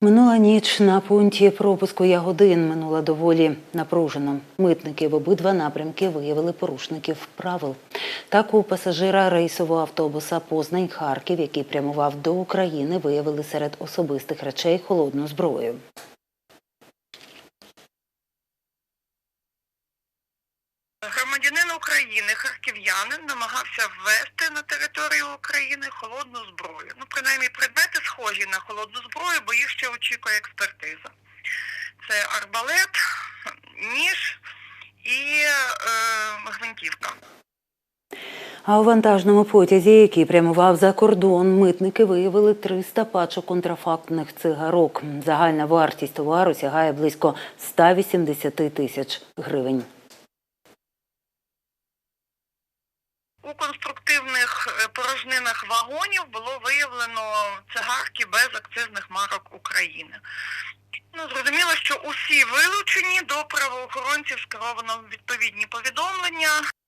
Минула ніч на пункті пропуску Ягодин минула доволі напружено. Митники в обидва напрямки виявили порушників правил. Так у пасажира рейсового автобуса Познань Харків, який прямував до України, виявили серед особистих речей холодну зброю. Громадянин України, харків'янин, намагався ввести на територію України холодну зброю. Ну, принаймні, предмети схожі на холодну зброю, бо їх ще очікує експертиза. Це арбалет, ніж і е, гвинтівка. А у вантажному потязі, який прямував за кордон, митники виявили 300 пачок контрафактних цигарок. Загальна вартість товару сягає близько 180 тисяч гривень. У конструктивних е, порожнинах вагонів було виявлено цигарки без акцизних марок України. Ну, зрозуміло, що усі вилучені до правоохоронців скеровано відповідні повідомлення.